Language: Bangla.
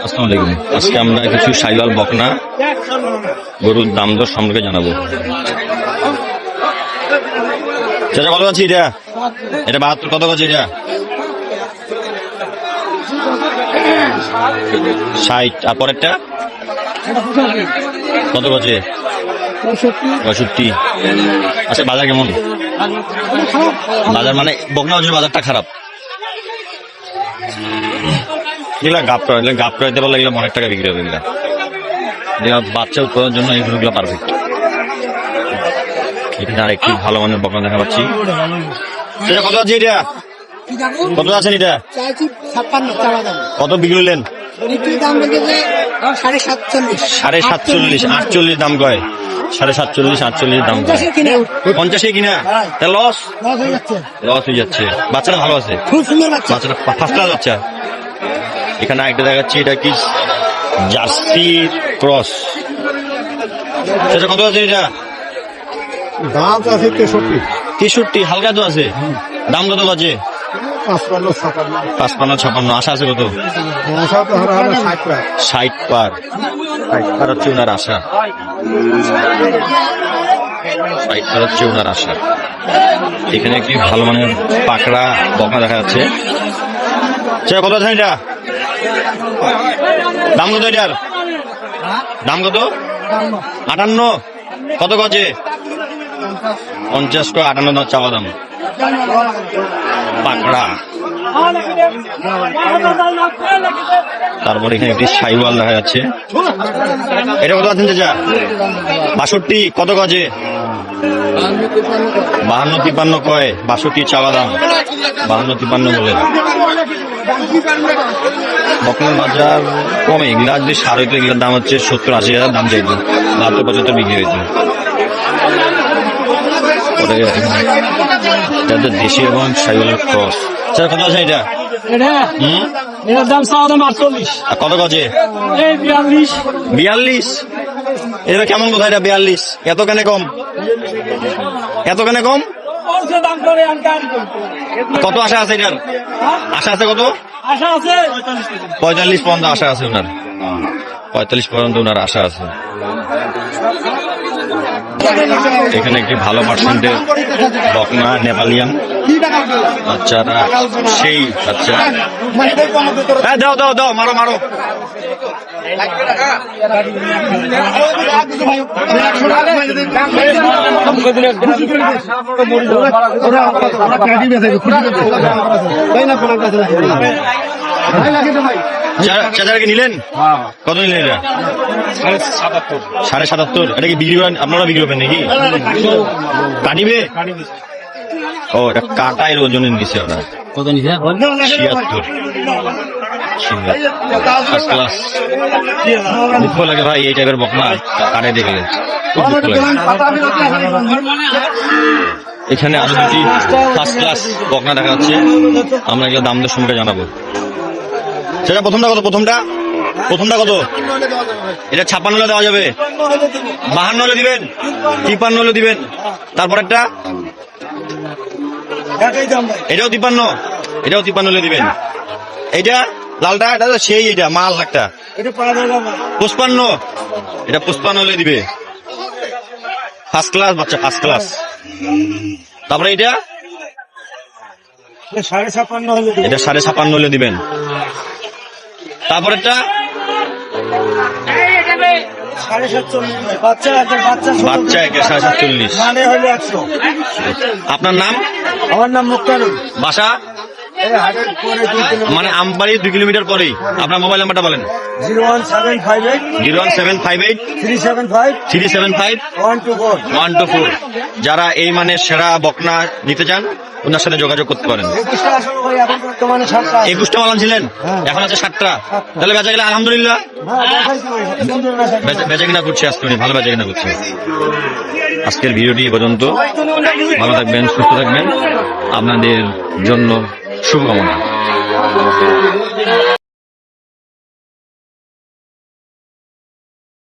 আসসালামু আলাইকুম। আজকে আমরা কিছু সাইলাল বকনা গরুর দাম দর সম্পর্কে জানাব। চাচা কত আছে এটা? এটা বাহাত্তর, কত আছে এটা? ষাট, আর পরেরটা? কত আছে পঁয়ষট্টি। আচ্ছা বাজার কেমন? বাজার মানে বকনা বাজারটা খারাপ। এগুলা গাপ করা এগুলা গাপ করাইতে পারলে এগুলো অনেক টাকা বিক্রি হবে এগুলা। বাচ্চা উৎপাদনের জন্য এই গরুগুলো পারফেক্ট এখানে ভালো মানের বকনা দেখা পাচ্ছি। কত আছে এটা? কত আছেন এটা? কত বলতে সাড়ে সাতচল্লিশ। আটচল্লিশ দাম কয়? সাড়ে সাতচল্লিশ আটচল্লিশ দাম কয়। পঞ্চাশে কিনা? তা লস লস হয়ে যাচ্ছে। হয়ে বাচ্চারা ভালো আছে? খুব সুন্দর বাচ্চা। বাচ্চাটা ফার্স্ট ক্লাস বাচ্চা। এখানে একটা দেখাচ্ছি এটা কি? Jersey cross. এটা কত আছে এটা? দাম আছে তেষট্টি। তেষট্টি হালকা তো আছে। দাম কত আছে? পাঁচপান্ন ছাপান্ন। পাঁচপান্ন আশা আছে কত? ষাট পার। ষাট হচ্ছে ওনার আশা। ষাট পার হচ্ছে ওনার আশা। এখানে একটি ভালো মানের পাকড়া বকনা দেখা যাচ্ছে। কত আছে এটা? দাম কত এটার? দাম কত? আটান্ন। কত গজে পঞ্চাশ কো আটান্ন দাম চাওয়া দাম? পাকড়া। তারপরে এখানে একটি সাইওয়াল দেখা যাচ্ছে। এটা কত আছেন চাচা? বাষট্টি। কত গজে বাহান্ন তিপ্পান্ন কয়, বাষট্টি চাওয়া দাম। বাহান্ন তিপ্পান্ন বলে। বর্তমান বাজার কমে এগুলা যদি সার হইতো এগুলোর দাম হচ্ছে সত্তর আশি হাজার দাম চাইতো বাহাত্তর পঁচাত্তর বিক্রি হয়েছে। পরে এটা তো দেশি এবং ক্রস স্যার কত আছে এটা? এটা? এটার দাম চাওয়া দাম আটচল্লিশ। আর কত গজে বিয়াল্লিশ। বিয়াল্লিশ? এটা কেমন কথা এটা বিয়াল্লিশ? এত কেনে কম? এত কেনে কম? কত আশা আছে এটার? আশা আছে কত? আশা আছে। পঁয়তাল্লিশ পর্যন্ত আশা আছে ওনার। পঁয়তাল্লিশ পর্যন্ত ওনার আশা আছে। এখানে একটি ভালো পার্সেন্টের বকনা নেপালিয়ান বাচ্চারা সেই বাচ্চা। হ্যাঁ দাও দাও দাও মারো মারো। চা- চাচারা কি নিলেন? কত নিলেন এটা? সাড়ে সাতাত্তর। এটা কি বিক্রি করেন? আপনারা বিক্রি করবেন নাকি? কাটিবে ও এটা কাটা এর ওজনে নিচ্ছে ওরা। কত নিছে? ছিয়াত্তর। ফার্স্ট ক্লাস দুঃখ লাগে ভাই, এই টাইপের বকনা কাটে দেখলে। খুব লাগে। এখানে আরও দুটি ফার্স্ট ক্লাস বকনা দেখা যাচ্ছে। আমরা এগুলো দাম দর সম্পর্কে জানাব। সেটা প্রথমটা কত? প্রথমটা? প্রথমটা কত? এটা ছাপ্পান্ন হলে দেওয়া যাবে। বাহান্ন হলে দিবেন। তিপ্পান্ন হলে দিবেন। তারপর একটা? এটাও তিপ্পান্ন। এটাও তিপ্পান্ন হলে দিবেন। এইটা? লালটা এটা তো সেই এটা মাল একটা। পুষ্পান্ন। এটা পুষ্পান্ন হলে দিবে। ফার্স্ট ক্লাস বাচ্চা ফার্স্ট ক্লাস তারপরে এটা? সাড়ে এটা ছাপান্ন হলে দিবেন। বাচ্চা একে সাড়ে সাতচল্লিশ। মানে আপনার নাম? আমার নাম মুক্তারুল। বাসা? মানে আমবাড়ি দুই কিলোমিটার পরেই। আপনার মোবাইল নাম্বারটা বলেন। Zero one seven five eight. Zero one seven five eight. Three seven five. Three seven five. One two four. One two four. যারা এই মানে সেরা বকনা নিতে চান ওনার সাথে যোগাযোগ করতে পারেন। একুশটা সাতটা মালান ছিলেন? এখন আছে ষাটটা তাহলে বেচা গেলে আলহামদুলিল্লাহ। হ্যাঁ বেচা কিনা। করছে আজকে ভালো বেচা কিনা করছে। আজকের ভিডিওটি পর্যন্ত। ভালো থাকবেন সুস্থ থাকবেন। আপনাদের জন্য 추우는 거.